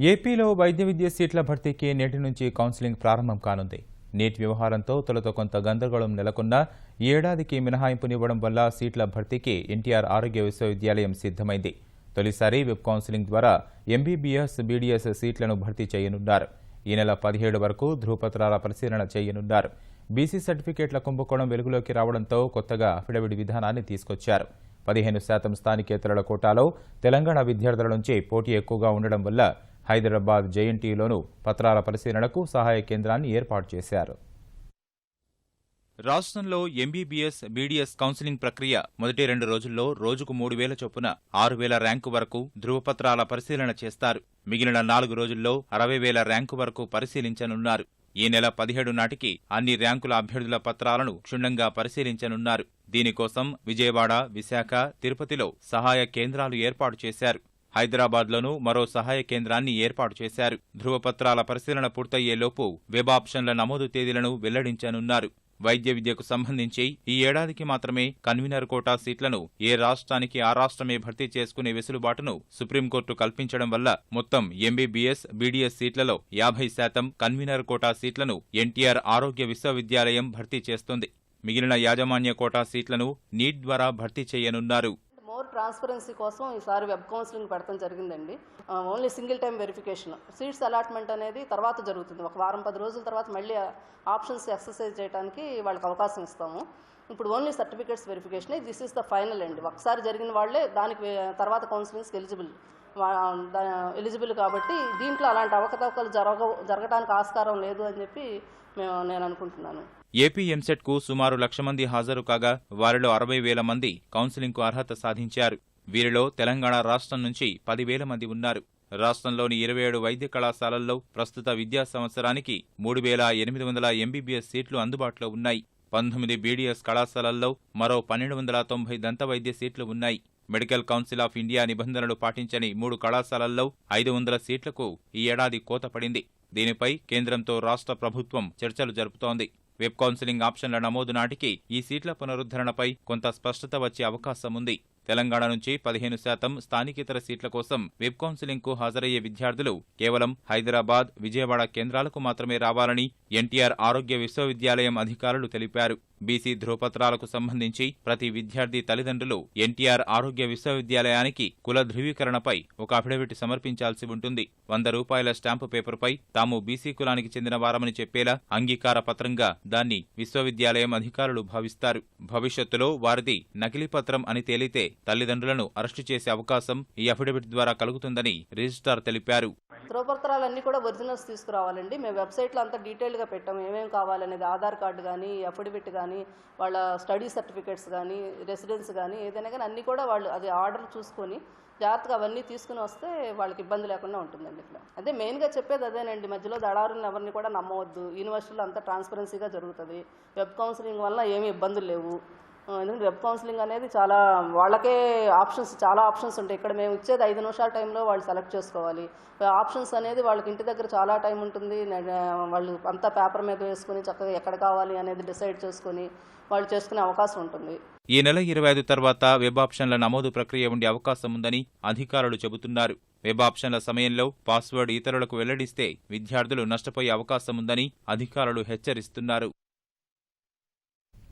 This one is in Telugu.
ఏపీలో వైద్య విద్య సీట్ల భర్తీకి నేటి నుంచి కౌన్సిలింగ్ ప్రారంభం కానుంది. నీట్ వ్యవహారంతో తొలుత కొంత గందరగోళం నెలకొన్నా ఏడాదికి మినహాయింపునివ్వడం వల్ల సీట్ల భర్తీకి ఎన్టీఆర్ ఆరోగ్య విశ్వవిద్యాలయం సిద్ధమైంది. తొలిసారి వెబ్ కౌన్సిలింగ్ ద్వారా ఎంబీబీఎస్ బీడీఎస్ సీట్లను భర్తీ చేయనున్నారు. ఈ నెల పదిహేడు వరకు ధృవపత్రాల పరిశీలన చేయనున్నారు. బీసీ సర్టిఫికేట్ల కుంభకోణం వెలుగులోకి రావడంతో కొత్తగా అఫిడవిట్ విధానాన్ని తీసుకొచ్చారు. పదిహేను శాతం స్థానికేతరుల కోటాలో తెలంగాణ విద్యార్థుల నుంచి పోటీ ఎక్కువగా ఉండడం వల్ల హైదరాబాద్ జేఎన్టీలోనూ పత్రాల పరిశీలనకు సహాయ కేంద్రాన్ని ఏర్పాటు చేశారు. రాష్ట్రంలో ఎంబీబీఎస్ బీడీఎస్ కౌన్సిలింగ్ ప్రక్రియ మొదటి రెండు రోజుల్లో రోజుకు మూడు వేల చొప్పున ఆరు వేల ర్యాంకు వరకు ధృవపత్రాల పరిశీలన చేస్తారు. మిగిలిన నాలుగు రోజుల్లో అరవై వేల ర్యాంకు వరకు పరిశీలించనున్నారు. ఈ నెల పదిహేడు నాటికి అన్ని ర్యాంకుల అభ్యర్థుల పత్రాలను క్షుణ్ణంగా పరిశీలించనున్నారు. దీనికోసం విజయవాడ విశాఖ తిరుపతిలో సహాయ కేంద్రాలు ఏర్పాటు చేశారు. హైదరాబాద్లోనూ మరో సహాయ కేంద్రాన్ని ఏర్పాటు చేశారు. ధృవపత్రాల పరిశీలన పూర్తయ్యేలోపు వెబ్ ఆప్షన్ల నమోదు తేదీలను వెల్లడించనున్నారు. వైద్య విద్యకు సంబంధించి ఈ ఏడాదికి మాత్రమే కన్వీనర్ కోటా సీట్లను ఏ రాష్ట్రానికి ఆ రాష్ట్రమే భర్తీ చేసుకునే వెసులుబాటును సుప్రీంకోర్టు కల్పించడం వల్ల మొత్తం ఎంబీబీఎస్ బీడీఎస్ సీట్లలో యాభై శాతం కన్వీనర్ కోటా సీట్లను ఎన్టీఆర్ ఆరోగ్య విశ్వవిద్యాలయం భర్తీ చేస్తుంది. మిగిలిన యాజమాన్య కోటా సీట్లను నీట్ ద్వారా భర్తీ చేయనున్నారు. మోర్ ట్రాన్స్పరెన్సీ కోసం ఈసారి వెబ్ కౌన్సిలింగ్ పెడతాం జరిగిందండి. Only single time verification seats allotment అనేది తర్వాత జరుగుతుంది. ఒక వారం పది రోజుల తర్వాత మళ్ళీ ఆప్షన్స్ ఎక్సర్సైజ్ చేయడానికి వాళ్ళకి అవకాశం ఇస్తాము. ఇప్పుడు only certificates verification this is the final అండి ఒకసారి జరిగిన వాళ్ళే దానికి తర్వాత కౌన్సిలింగ్స్కి ఎలిజిబుల్ ఎలిజిబుల్ కాబట్టి దీంట్లో అలాంటి అవకతవకలు జరగ జరగడానికి ఆస్కారం లేదు అని చెప్పి మేము నేను అనుకుంటున్నాను. ఏపీ ఎంసెట్కు సుమారు లక్ష మంది హాజరు కాగా వారిలో అరవై వేల మంది కౌన్సిలింగ్కు అర్హత సాధించారు. వీరిలో తెలంగాణ రాష్ట్రం నుంచి పదివేల మంది ఉన్నారు. రాష్ట్రంలోని ఇరవై ఏడు వైద్య కళాశాలల్లో ప్రస్తుత విద్యా సంవత్సరానికి మూడు వేల ఎనిమిది వందల ఎంబీబీఎస్ సీట్లు అందుబాటులో ఉన్నాయి. పంతొమ్మిది బీడీఎస్ కళాశాలల్లో మరో పన్నెండు వందల తొంభై దంత వైద్య సీట్లు ఉన్నాయి. మెడికల్ కౌన్సిల్ ఆఫ్ ఇండియా నిబంధనలు పాటించని మూడు కళాశాలల్లో ఐదు వందల సీట్లకు ఈ ఏడాది కోత పడింది. దీనిపై కేంద్రంతో రాష్ట్ర ప్రభుత్వం చర్చలు జరుపుతోంది. వెబ్ కౌన్సిలింగ్ ఆప్షన్ల నమోదు నాటికి ఈ సీట్ల పునరుద్ధరణపై కొంత స్పష్టత వచ్చే అవకాశం ఉంది తెలంగాణ నుంచి పదిహేను శాతం స్థానికేతర సీట్ల కోసం వెబ్ కౌన్సిలింగ్కు హాజరయ్యే విద్యార్థులు కేవలం హైదరాబాద్ విజయవాడ కేంద్రాలకు మాత్రమే రావాలని ఎన్టీఆర్ ఆరోగ్య విశ్వవిద్యాలయం అధికారులు తెలిపారు. బీసీ ధృవపత్రాలకు సంబంధించి ప్రతి విద్యార్థి తల్లిదండ్రులు ఎన్టీఆర్ ఆరోగ్య విశ్వవిద్యాలయానికి కుల ధృవీకరణపై ఒక అఫిడవిట్ సమర్పించాల్సి ఉంటుంది. వంద రూపాయల స్టాంపు పేపర్పై తాము బీసీ కులానికి చెందిన వారమని చెప్పేలా అంగీకార పత్రంగా దాన్ని విశ్వవిద్యాలయం అధికారులు భావిస్తారు. భవిష్యత్తులో వారిది నకిలీ పత్రం అని తేలితే తల్లిదండ్రులను అరెస్టు చేసే అవకాశం ఈ అఫిడవిట్ ద్వారా కలుగుతుందని రిజిస్ట్రార్ తెలిపారు. ధ్రువపత్రాలన్నీ కూడా ఒరిజినల్స్ తీసుకురావాలండి. మేము వెబ్సైట్లో అంతా డీటెయిల్గా పెట్టాము ఏమేమి కావాలనేది ఆధార్ కార్డు కానీ అఫిడవిట్ కానీ వాళ్ళ స్టడీ సర్టిఫికేట్స్ కానీ రెసిడెన్స్ కానీ ఏదైనా కానీ అన్నీ కూడా వాళ్ళు అది ఆర్డర్ చూసుకొని జాగ్రత్తగా అవన్నీ తీసుకుని వస్తే వాళ్ళకి ఇబ్బంది లేకుండా ఉంటుందండి ఇట్లా అదే మెయిన్గా చెప్పేది అదేనండి. మధ్యలో దళారులను ఎవరిని కూడా నమ్మవద్దు. యూనివర్సిటీలో అంతా ట్రాన్స్పరెన్సీగా జరుగుతుంది. వెబ్ కౌన్సిలింగ్ వల్ల ఏమి ఇబ్బందులు లేవు. ఎందుకంటే వెబ్ కౌన్సిలింగ్ అనేది చాలా వాళ్ళకే ఆప్షన్స్ చాలా ఆప్షన్స్ ఉంటాయి. ఇక్కడ మేము ఇచ్చేది ఐదు నిమిషాల టైంలో వాళ్ళు సెలెక్ట్ చేసుకోవాలి. ఆప్షన్స్ అనేది వాళ్ళకి ఇంటి దగ్గర చాలా టైం ఉంటుంది. వాళ్ళు అంతా పేపర్ మీద వేసుకుని చక్కగా ఎక్కడ కావాలి అనేది డిసైడ్ చేసుకొని వాళ్ళు చేసుకునే అవకాశం ఉంటుంది. ఈ నెల ఇరవై ఐదు తర్వాత వెబ్ ఆప్షన్ల నమోదు ప్రక్రియ ఉండే అవకాశం ఉందని అధికారులు చెబుతున్నారు. వెబ్ ఆప్షన్ల సమయంలో పాస్వర్డ్ ఇతరులకు వెల్లడిస్తే విద్యార్థులు నష్టపోయే అవకాశం ఉందని అధికారులు హెచ్చరిస్తున్నారు.